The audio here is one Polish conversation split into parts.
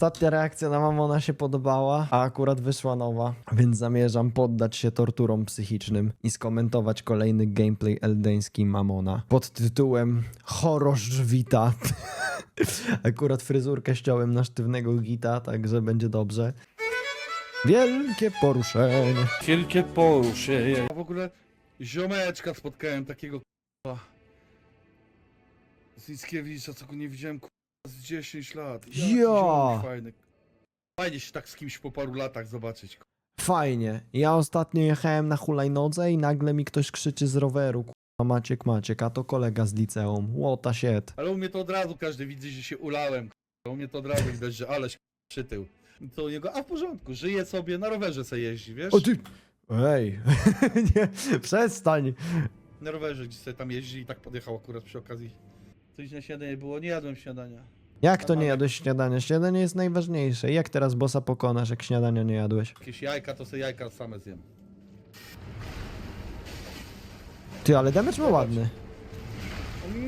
Ostatnia reakcja na Mamona się podobała, a akurat wyszła nowa, więc zamierzam poddać się torturom psychicznym i skomentować kolejny gameplay eldeński Mamona pod tytułem Chorosz Wita. Akurat fryzurkę ściąłem na sztywnego gita, także będzie dobrze. Wielkie poruszenie. Wielkie poruszenie. W ogóle ziomeczka spotkałem takiego k***a. Z Mickiewicza, co go nie widziałem k***a, z 10 lat. Ja. ziomek Fajny. Fajnie się tak z kimś po paru latach zobaczyć. Fajnie. Ja ostatnio jechałem na hulajnodze i nagle mi ktoś krzyczy z roweru. K***a, Maciek, Maciek, a to kolega z liceum. Łota shit. Ale u mnie to od razu każdy widzi, że się ulałem. k***a. U mnie to od razu widać, że aleś k***a, przytył. To u niego, a w porządku, żyje sobie, na rowerze sobie jeździ, wiesz? O ty... Ej, nie, przestań. Na rowerze gdzieś sobie tam jeździ i tak podjechał akurat przy okazji. Na śniadanie było, nie jadłem śniadania. Jak to nie jadłeś śniadania? Śniadanie jest najważniejsze. Jak teraz bossa pokonasz, jak śniadania nie jadłeś? Jakieś jajka, to sobie jajka same zjem. Ty, ale damage ma ładny.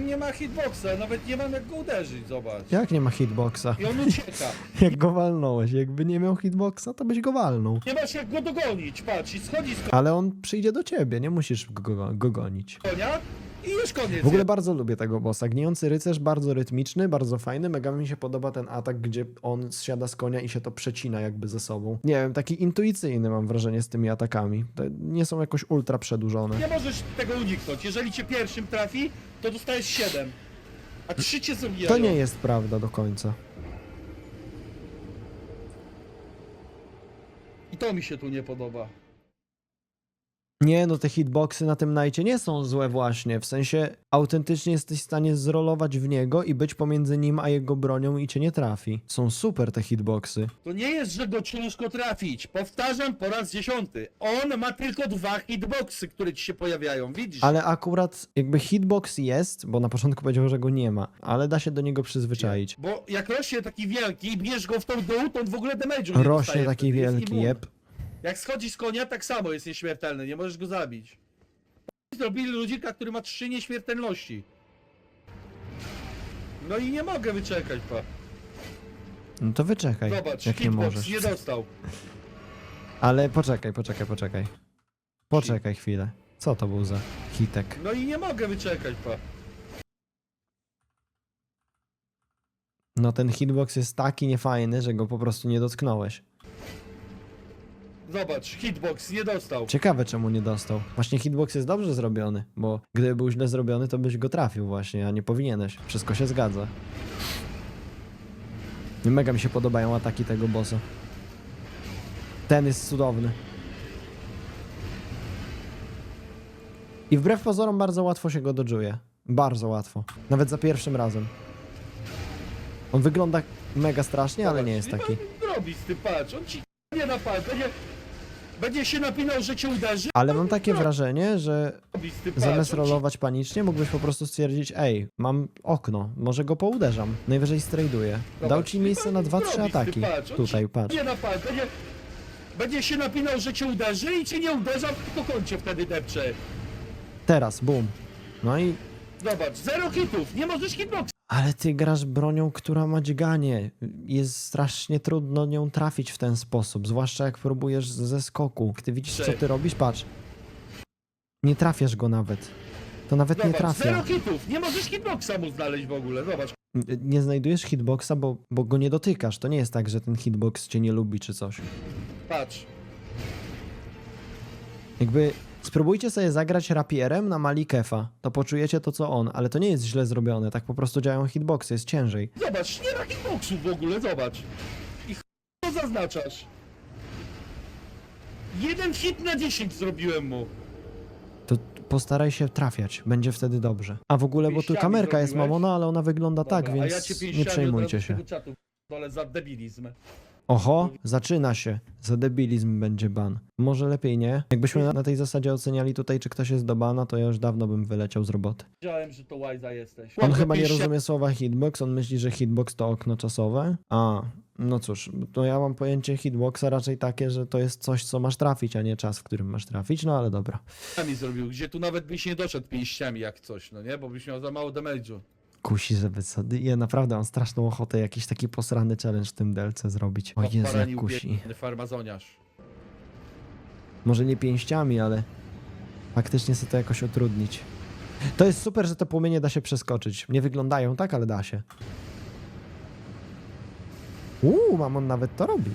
Nie ma hitboxa, nawet nie mam jak go uderzyć, zobacz. Jak nie ma hitboxa? I on ucieka. Jak go walnąłeś? Jakby nie miał hitboxa, to byś go walnął. Nie masz jak go dogonić, patrz, i schodzi z Ale on przyjdzie do ciebie, nie musisz go, go, go gonić. konia i już koniec. W ogóle bardzo lubię tego bossa. Gnijący rycerz, bardzo rytmiczny, bardzo fajny. Mega mi się podoba ten atak, gdzie on zsiada z konia i się to przecina jakby ze sobą. Nie wiem, taki intuicyjny mam wrażenie z tymi atakami. Te nie są jakoś ultra przedłużone. Nie możesz tego uniknąć. Jeżeli cię pierwszym trafi, to dostajesz 7. A 3 cię zabijają. To nie jest prawda do końca. I to mi się tu nie podoba. Nie, no te hitboxy na tym najcie nie są złe właśnie. W sensie autentycznie jesteś w stanie zrolować w niego i być pomiędzy nim a jego bronią i cię nie trafi. Są super te hitboxy. To nie jest, że go ciężko trafić. Powtarzam po raz dziesiąty. On ma tylko dwa hitboxy, które ci się pojawiają, widzisz? Ale akurat jakby hitbox jest, bo na początku powiedział, że go nie ma, ale da się do niego przyzwyczaić. Bo jak rośnie taki wielki i bierz go w tą dół, to on w ogóle damage'u nie Rośnie dostaje taki wtedy, jest wielki, immun. jeb. Jak schodzi z konia, tak samo jest nieśmiertelny, nie możesz go zabić. Zrobili ludzika, który ma trzy nieśmiertelności. No i nie mogę wyczekać, pa. No to wyczekaj, Zobacz, jak nie hitbox możesz. nie dostał. Ale poczekaj, poczekaj, poczekaj. Poczekaj chwilę. Co to był za hitek? No i nie mogę wyczekać, pa. No ten hitbox jest taki niefajny, że go po prostu nie dotknąłeś. Zobacz, hitbox nie dostał. Ciekawe czemu nie dostał. Właśnie hitbox jest dobrze zrobiony, bo gdyby był źle zrobiony, to byś go trafił właśnie, a nie powinieneś. Wszystko się zgadza. Mega mi się podobają ataki tego bossa. Ten jest cudowny. I wbrew pozorom bardzo łatwo się go dodżuje. Bardzo łatwo. Nawet za pierwszym razem. On wygląda mega strasznie, ale nie jest taki. Robi z tym, patrz, on ci nie napadł, będzie, będzie się napinał, że cię uderzy. Ale mam takie wrażenie, że Zamiast patrz, on ci- rolować panicznie, mógłbyś po prostu stwierdzić, ej, mam okno, może go pouderzam. Najwyżej strajduję. Dał ci miejsce na robi 2-3 z tym, ataki. patrz, on ci Tutaj, patrz. Nie napadł, będzie, będzie się napinał, że cię uderzy i cię nie uderza, tylko końcie wtedy depcze. Teraz, boom. No i... Zobacz, zero hitów, nie możesz hitbox. Ale ty grasz bronią, która ma dźganie. Jest strasznie trudno nią trafić w ten sposób, zwłaszcza jak próbujesz ze skoku. Gdy widzisz, co ty robisz, patrz. Nie trafiasz go nawet. To nawet nie Zobacz, trafia. zero hitów, nie możesz hitboxa mu znaleźć w ogóle, zobacz. Nie znajdujesz hitboxa, bo, bo go nie dotykasz. To nie jest tak, że ten hitbox cię nie lubi czy coś. Patrz, Jakby spróbujcie sobie zagrać rapierem na Malikefa, to poczujecie to co on, ale to nie jest źle zrobione, tak po prostu działają hitboxy, jest ciężej. zobacz, nie ma hitboxów w ogóle, zobacz. I ch... to zaznaczasz. Jeden hit na 10 zrobiłem mu. To postaraj się trafiać, będzie wtedy dobrze. A w ogóle, bo tu Pięściami kamerka jest zrobiłeś? mamona, ale ona wygląda tak, Dobra, więc ja cię nie pięściami przejmujcie się. tego czatu dole za debilizm. Oho, zaczyna się. Za debilizm będzie ban. Może lepiej nie? Jakbyśmy na- na tej zasadzie oceniali tutaj, czy ktoś jest do bana, to ja już dawno bym wyleciał z roboty. Wiedziałem, że to Wajza jesteś. On chyba nie rozumie słowa hitbox, on myśli, że hitbox to okno czasowe. A, no cóż, to ja mam pojęcie hitboxa raczej takie, że to jest coś, co masz trafić, a nie czas, w którym masz trafić, no ale dobra. pięściami zrobił, gdzie tu nawet byś nie doszedł pięściami jak coś, no nie? Bo byś miał za mało damage'u. Kusi, żeby co. Ja naprawdę mam straszną ochotę jakiś taki posrany challenge w tym DLC zrobić. O Jezu, jak kusi. farmazoniarz. Może nie pięściami, ale faktycznie sobie to jakoś utrudnić. To jest super, że te płomienie da się przeskoczyć. Nie wyglądają tak, ale da się. Uuu, mamon nawet to robi.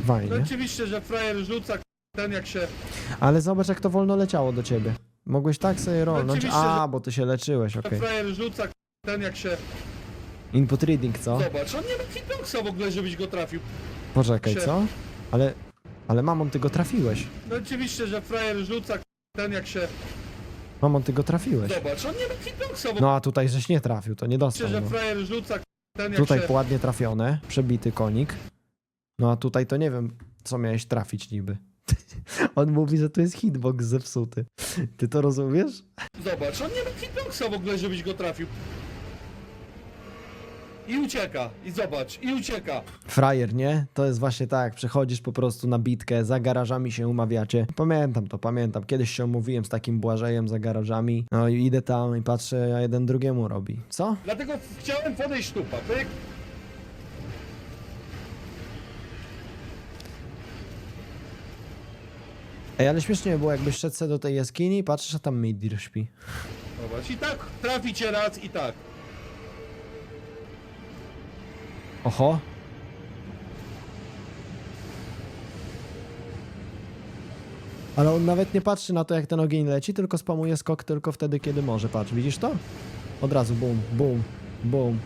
No Fajnie. oczywiście, że frajer rzuca ten jak się... Ale zobacz, jak to wolno leciało do ciebie. Mogłeś tak sobie rolnąć. oczywiście, A, bo ty się leczyłeś, okej. frajer rzuca ten jak się... Input reading, co? Zobacz, on nie ma hitboxa w ogóle, żebyś go trafił. Poczekaj, się- co? Ale, ale mamon, ty go trafiłeś. No oczywiście, że frajer rzuca ten jak się... Mamon, ty go trafiłeś. Zobacz, on nie ma hitboxa w ogóle. No a tutaj żeś nie trafił, to nie dostał. że No. frajer rzuca ten jak Tutaj się... ładnie trafione, przebity konik. No a tutaj to nie wiem, co miałeś trafić niby. On mówi, że to jest hitbox zepsuty. Ty to rozumiesz? Zobacz, on nie ma hitboxa w ogóle, żebyś go trafił. I ucieka, i zobacz, i ucieka. Frajer, nie? To jest właśnie tak, przychodzisz po prostu na bitkę, za garażami się umawiacie. Pamiętam to, pamiętam. Kiedyś się umówiłem z takim Błażejem za garażami. No i idę tam i patrzę, a jeden drugiemu robi. Co? Dlatego chciałem podejść tupa, pyk. Ej, ale śmiesznie by było, jakbyś szedł se do tej jaskini i patrzysz, a tam Midir śpi. Zobacz, i tak trafi cię raz, i tak. Oho. Ale on nawet nie patrzy na to, jak ten ogień leci, tylko spamuje skok tylko wtedy, kiedy może. Patrz, widzisz to? Od razu bum, bum, bum.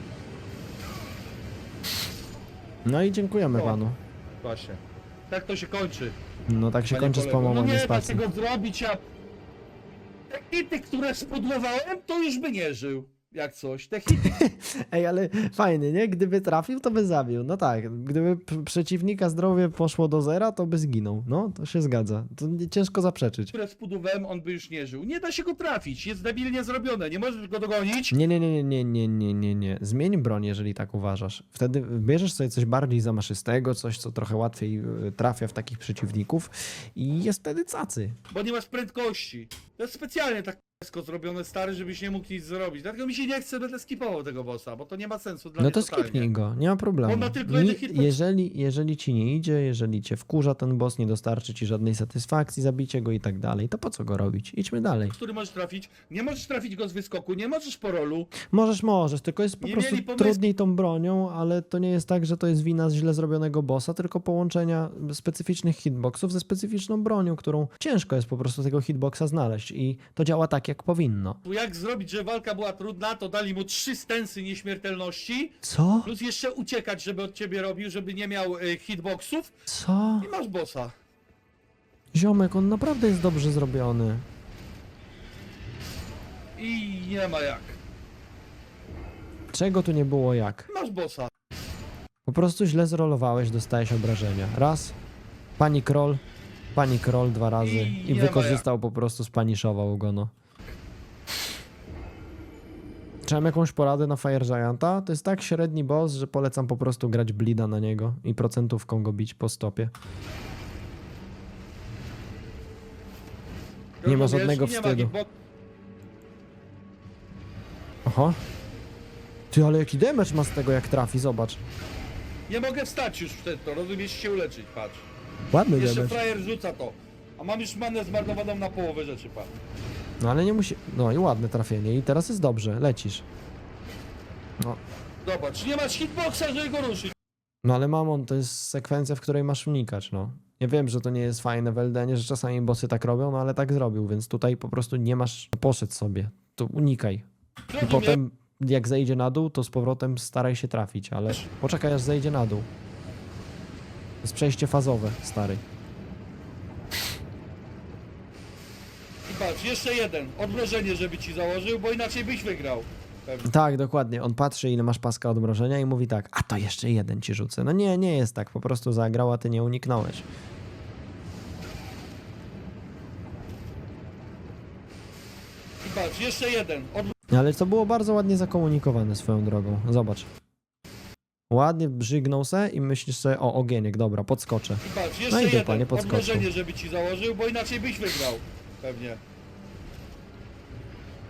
No i dziękujemy O. panu. Właśnie. Tak to się kończy. No tak się panie kończy kolego. spamowanie No nie da spacji. tego zrobić, a... Te hity, które spudłowałem, to już by nie żył. Jak coś. Te hity, Ej, ale fajnie, nie? Gdyby trafił, to by zabił. No tak, gdyby p- przeciwnika zdrowie poszło do zera, to by zginął. No, to się zgadza. To nie- ciężko zaprzeczyć. które spudłowałem, on by już nie żył. Nie da się go trafić, jest debilnie zrobione, nie możesz go dogonić. Nie, nie, nie, nie, nie, nie, nie, nie. Zmień broń, jeżeli tak uważasz. Wtedy bierzesz sobie coś bardziej zamaszystego, coś, co trochę łatwiej y, trafia w takich przeciwników i jest wtedy cacy. Bo nie masz prędkości. To jest specjalnie tak k***sko zrobione stary, żebyś nie mógł nic zrobić. Dlatego mi się nie chce, będę skipował tego bossa, bo to nie ma sensu dla No mnie to totalnie. skipnij go, nie ma problemu. On ma tylko jeden Nie- hitbox. jeżeli, jeżeli ci nie idzie, jeżeli cię wkurza ten boss, nie dostarczy ci żadnej satysfakcji, zabicie go i tak dalej, to po co go robić? Idźmy dalej. Który możesz trafić? Nie możesz trafić go z wyskoku, nie możesz po rolu. Możesz, możesz, tylko jest po Nie prostu mieli pomysłu. trudniej tą bronią, ale to nie jest tak, że to jest wina z źle zrobionego bossa, tylko połączenia specyficznych hitboxów ze specyficzną bronią, którą ciężko jest po prostu tego hitboxa znaleźć i to działa tak, jak powinno. Jak zrobić, że walka była trudna, to dali mu trzy stensy nieśmiertelności, Co? plus jeszcze uciekać, żeby od ciebie robił, żeby nie miał y, hitboxów Co? i masz bossa. Ziomek, on naprawdę jest dobrze zrobiony. I nie ma jak. Czego tu nie było jak? Masz bossa. Po prostu źle zrolowałeś, dostałeś obrażenia. Raz, pani Kroll, pani Kroll dwa razy I i nie ma wykorzystał po prostu, spaniszował go, no. Czy mam jakąś poradę na Fire Gianta? To jest tak średni boss, że polecam po prostu grać blida na niego i procentówką go bić po stopie. Nie ma żadnego wstydu. Aha. Ty, ale jaki damage ma z tego jak trafi, zobacz. Nie mogę wstać już wtedy, to rozumiesz, się uleczyć, patrz. Ładny Jeszcze damage. frajer rzuca to. A mam już manę zmarnowaną na połowę rzeczy, patrz. No ale nie musi... No i ładne trafienie i teraz jest dobrze, lecisz. No, Zobacz, nie masz hitboxa, żeby go ruszyć. No ale mamon, to jest sekwencja, w której masz unikać, no. Ja wiem, że to nie jest fajne w Eldenie, że czasami bossy tak robią, no ale tak zrobił, więc tutaj po prostu nie masz... Poszedł sobie, to unikaj. I potem jak zejdzie na dół, to z powrotem staraj się trafić, ale poczekaj aż zejdzie na dół. To jest przejście fazowe, stary. I patrz, jeszcze jeden. Odmrożenie, żeby ci założył, bo inaczej byś wygrał. Pewnie. Tak, dokładnie. On patrzy, ile masz paska odmrożenia i mówi tak, a to jeszcze jeden ci rzucę. No nie, nie jest tak, po prostu zagrał, a ty nie uniknąłeś. I patrz, jeszcze jeden. Od... Ale to było bardzo ładnie zakomunikowane swoją drogą. Zobacz. Ładnie brzygnął se i myślisz sobie, o, ogieniek, dobra, podskoczę. I patrz, No jeszcze i dupa, nie jeden. podskoczył. Odmrożenie, żeby ci założył, bo inaczej byś wygrał. Pewnie.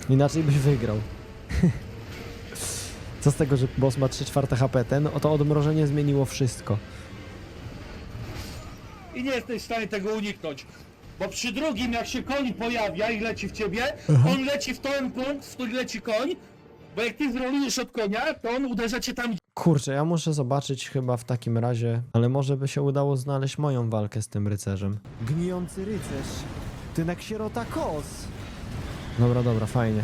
Inaczej byś wygrał. Co z tego, że boss ma 3 czwarte HP? Ten, o to odmrożenie zmieniło wszystko. I nie jesteś w stanie tego uniknąć. Bo przy drugim, jak się koń pojawia i leci w ciebie, on leci w ten punkt, w który leci koń, bo jak ty zrolujesz od konia, to on uderza cię tam, Kurczę, ja muszę zobaczyć chyba w takim razie, ale może by się udało znaleźć moją walkę z tym rycerzem. Gnijący rycerz! Ty na ksierota kos! Dobra, dobra, fajnie.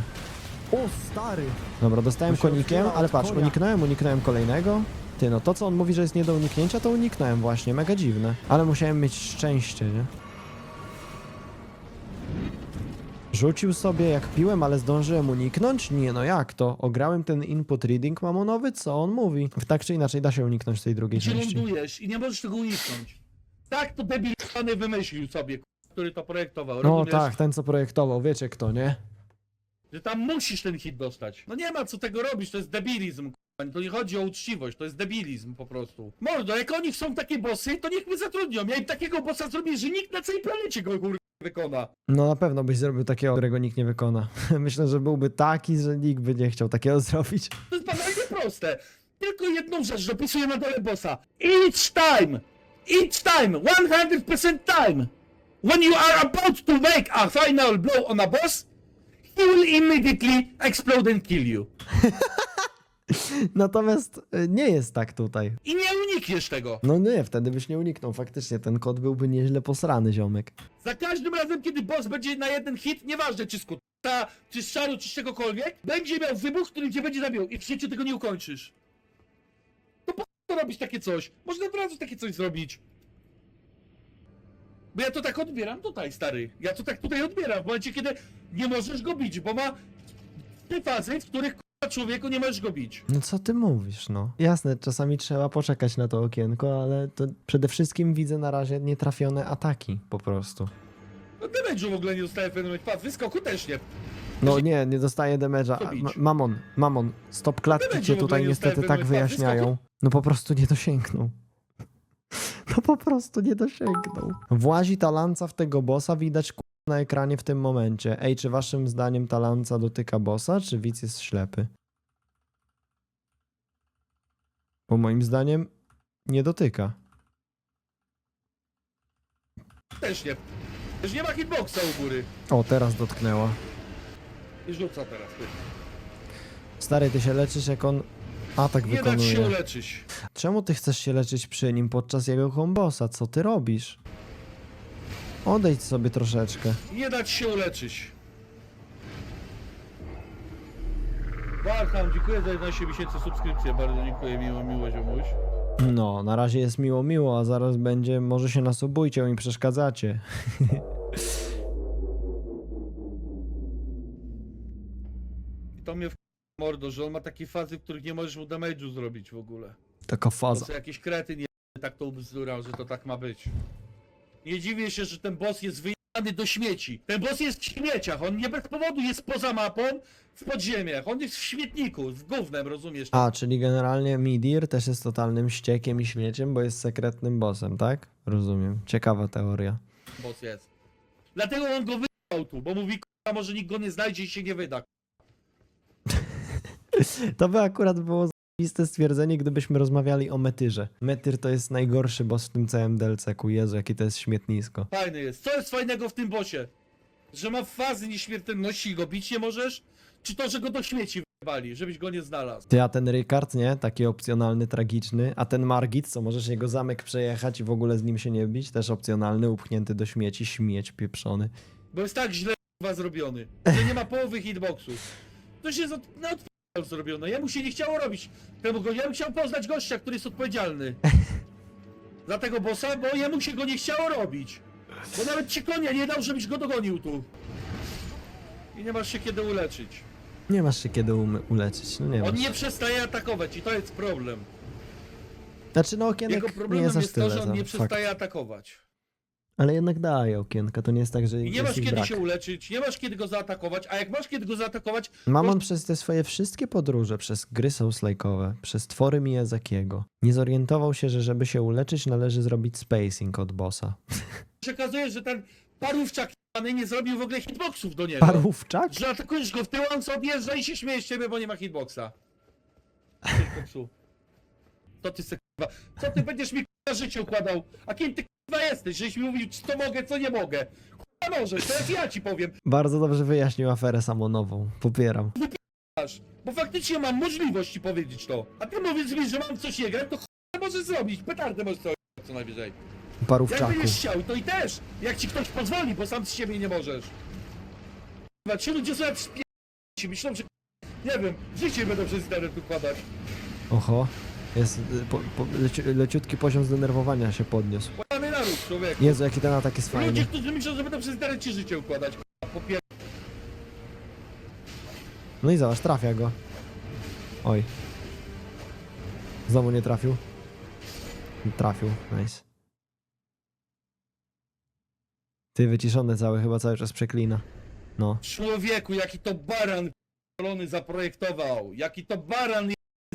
O, stary! Dobra, dostałem To się konikiem, otwiera ale od patrz, konia. uniknąłem, uniknąłem kolejnego. Ty, no to co on mówi, że jest nie do uniknięcia, to uniknąłem właśnie, mega dziwne. Ale musiałem mieć szczęście, nie? Rzucił sobie jak piłem, ale zdążyłem uniknąć? Nie, no jak to? Ograłem ten input reading mamonowy? Co on mówi? Tak czy inaczej da się uniknąć tej drugiej gdzie części. lądujesz i nie możesz tego uniknąć. Tak to debil wymyślił sobie, który to projektował, No rozumiesz? tak, ten co projektował, wiecie kto, nie? Że tam musisz ten hit dostać. No nie ma co tego robić, to jest debilizm. k***a. To nie chodzi o uczciwość, to jest debilizm po prostu. Mordo, jak oni są takie bossy, to niech mnie zatrudnią. Ja im takiego bossa zrobię, że nikt na całej planecie go kur... wykona. No na pewno byś zrobił takiego, którego nikt nie wykona. Myślę, że byłby taki, że nikt by nie chciał takiego zrobić. To jest banalnie proste. Tylko jedną rzecz dopisuję na dole bossa. Each time! Each time! 100% time! When you are about to make a final blow on a boss, he will immediately explode and kill you. Natomiast y, nie jest tak tutaj. I nie unikniesz tego. No nie, wtedy byś nie uniknął. Faktycznie ten kod byłby nieźle posrany, ziomek. Za każdym razem, kiedy boss będzie na jeden hit, nieważne czy z kuta, czy z szaru, czy z czegokolwiek, będzie miał wybuch, który cię będzie zabijał i w życiu tego nie ukończysz. To po co robić takie coś? Można od razu takie coś zrobić. Bo ja to tak odbieram tutaj, stary. Ja to tak tutaj odbieram, w momencie, kiedy nie możesz go bić, bo ma te fazy, w których człowieku nie możesz go bić. No co ty mówisz, no? Jasne, czasami trzeba poczekać na to okienko, ale to przede wszystkim widzę na razie nietrafione ataki po prostu. No damage'u w ogóle nie dostaje fenomen. Patrz, wyskoku też nie. No nie, nie dostaje damage'a. Co A, bić? Ma- Mamon, mamon, stop klatki Damage'u cię w ogóle tutaj nie niestety dostaje tak wyjaśniają. No po prostu nie dosięgnął. No po prostu nie dosięgnął. Włazi ta lanca w tego bossa, widać ku- na ekranie w tym momencie. Ej, czy waszym zdaniem ta lanca dotyka bossa, czy widz jest ślepy? Bo moim zdaniem nie dotyka. Też nie. Też nie ma hitboxa u góry. O, teraz dotknęła. I rzuca teraz. ty. Stary, ty się leczysz jak on atak Nie dać się wykonuje. uleczyć. Czemu ty chcesz się leczyć przy nim podczas jego kombosa? Co ty robisz? Odejdź sobie troszeczkę. Nie dać się uleczyć. Warham, dziękuję za 11 miesięcy subskrypcji. Bardzo dziękuję, miło, miło ziomuś. No, na razie jest miło, miło, a zaraz będzie, może się nasubujcie, mi przeszkadzacie. I to mnie w mordo, że on ma takie fazy, w których nie możesz mu damage'u zrobić w ogóle. Taka To faza. są jakieś krety nie tak to ubzdurał, że to tak ma być. Nie dziwię się, że ten boss jest wyjechany do śmieci. Ten boss jest w śmieciach, on nie bez powodu jest poza mapą, w podziemiach. On jest w śmietniku, w gównem, rozumiesz? A, czyli generalnie Midir też jest totalnym ściekiem i śmieciem, bo jest sekretnym bossem, tak? Rozumiem. Ciekawa teoria. boss jest. Dlatego on go wydał tu, bo mówi, k***a, może nikt go nie znajdzie i się nie wyda. To by akurat było zajebiste stwierdzenie, gdybyśmy rozmawiali o Metyrze. Metyr to jest najgorszy boss w tym całym DLC-ku. Jezu, jaki to jest śmietnisko. Fajny jest. Co jest fajnego w tym bossie? Że ma fazy nieśmiertelności i go bić nie możesz? Czy to, że go do śmieci wywali, żebyś go nie znalazł? Ty, a ten Rykard, nie? Taki opcjonalny, tragiczny. A ten Margit, co możesz jego zamek przejechać i w ogóle z nim się nie bić? Też opcjonalny, upchnięty do śmieci, śmieć pieprzony. Bo jest tak źle k***a, zrobiony, że nie ma połowy hitboxów. To się jest od, na odp- zrobione. Jemu się nie chciało robić temu go. Ja bym chciał poznać gościa, który jest odpowiedzialny. Za tego bossa, bo jemu się go nie chciało robić. Bo nawet ci konia nie dał, żebyś go dogonił tu. I nie masz się kiedy uleczyć. Nie masz się kiedy umy- uleczyć, no nie On masz. nie przestaje atakować i to jest problem. Znaczy, no okienek Jego nie problemem jest aż jest to, tyle, że on za nie fakt. przestaje atakować. Ale jednak daje okienka, to nie jest tak, że I nie masz kiedy brak. się uleczyć, nie masz kiedy go zaatakować, a jak masz kiedy go zaatakować, Mam on przez te swoje wszystkie podróże, przez gry souls-like'owe, przez twory Miyazakiego, nie zorientował się, że żeby się uleczyć należy zrobić spacing od bossa. się okazuje, że ten parówczak nie zrobił w ogóle hitboxów do niego. Parówczak? Że atakujesz go w tył, on sobie i się śmieje z ciebie, bo nie ma hitboxa. Hitboxu. To ty se. Co ty będziesz mi życie układał? A kim ty kurwa jesteś? Żeś mi mówił, co mogę, co nie mogę. Kurwa możesz, teraz ja ci powiem. Bardzo dobrze wyjaśnił aferę samonową. Popieram. Masz. Bo faktycznie mam możliwość ci powiedzieć to. A ty mówisz mi, że mam coś nie grać, to kurwa możesz zrobić. Petardę możesz zrobić, co najwyżej. Jak Parówczaku. będziesz chciał, to i też. Jak ci ktoś pozwoli, bo sam z siebie nie możesz. Kurwa, Ci ludzie są jak spie... Myślą, że... Nie wiem, życie będą przez internet układać. Oho. Jest, y, po, po, leci, leciutki poziom zdenerwowania się podniósł. Człowieku. Jezu, jaki ten atak jest Ludzie, fajny. którzy myślą, że będą przez internet ci życie układać. No i zobacz, trafia go. Oj. Znowu nie trafił. Trafił, nice. Ty wyciszony cały, chyba cały czas przeklina. No. Człowieku, jaki to baran p***lony zaprojektował. Jaki to baran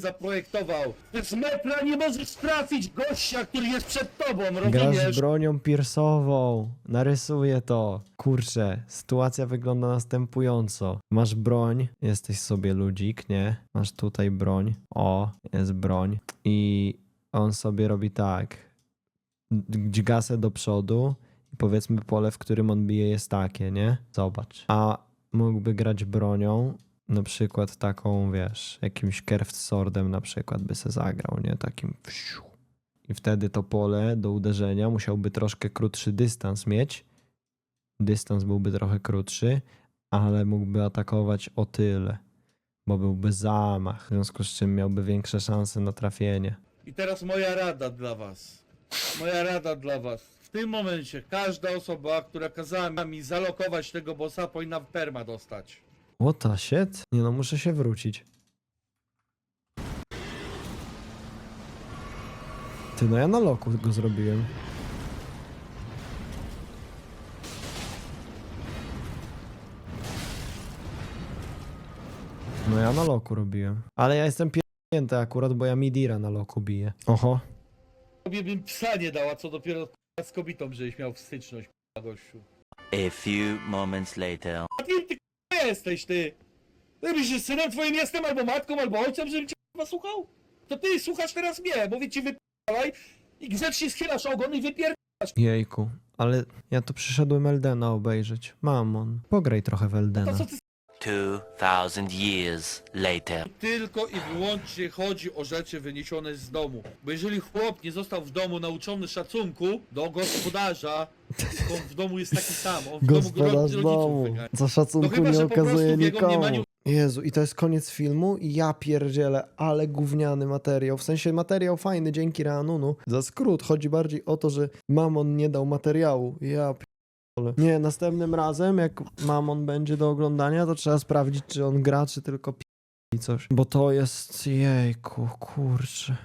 zaprojektował. Z metra nie możesz trafić gościa, który jest przed tobą, Grasz rozumiesz? bronią piersową. Narysuję to. Kurczę, sytuacja wygląda następująco. Masz broń, jesteś sobie ludzik, nie? Masz tutaj broń. O, jest broń. I on sobie robi tak. Dźgasę do przodu i powiedzmy pole, w którym on bije jest takie, nie? Zobacz. A mógłby grać bronią, na przykład taką, wiesz, jakimś kerft swordem na przykład by se zagrał, nie? Takim wsiu. I wtedy to pole do uderzenia musiałby troszkę krótszy dystans mieć. Dystans byłby trochę krótszy, ale mógłby atakować o tyle, bo byłby zamach, w związku z czym miałby większe szanse na trafienie. I teraz moja rada dla was. Moja rada dla was. W tym momencie każda osoba, która kazała mi zalokować tego bossa, powinna perma dostać. What the shit? Nie no, muszę się wrócić. Ty, no ja na loku go zrobiłem. No ja na loku robiłem. Ale ja jestem pięty akurat, bo ja Midira na loku biję. Oho. Tobie bym psa nie dała, co dopiero z kobietą, żebyś miał styczność, k***a, gościu. A few moments later. Jesteś, ty? Ty myślisz, synem twoim jestem, albo matką, albo ojcem, żebym cię k***a, słuchał? To ty słuchasz teraz mnie, mówię ci wypierdalaj i grzecznie schylasz ogon i wypier... Jejku. Ale ja tu przyszedłem Eldena obejrzeć. Mamon, pograj trochę w Eldena. To co ty Two thousand years later. Tylko i wyłącznie chodzi o rzeczy wyniesione z domu. Bo jeżeli chłop nie został w domu nauczony szacunku do gospodarza, to on w domu jest taki sam. On w domu Gospodarz rodziców domu. wygania. Za szacunku No chyba, nie że po prostu okazuje w jego nikomu. mniemaniu- Jezu, i to jest koniec filmu? I ja pierdzielę, ale gówniany materiał. W sensie materiał fajny dzięki Reanunu. Za skrót chodzi bardziej o to, że Mamon nie dał materiału. Ja pierdolę. Nie, następnym razem jak Mamon będzie do oglądania, to trzeba sprawdzić, czy on gra, czy tylko pi... coś. Bo to jest, jejku, kurczę.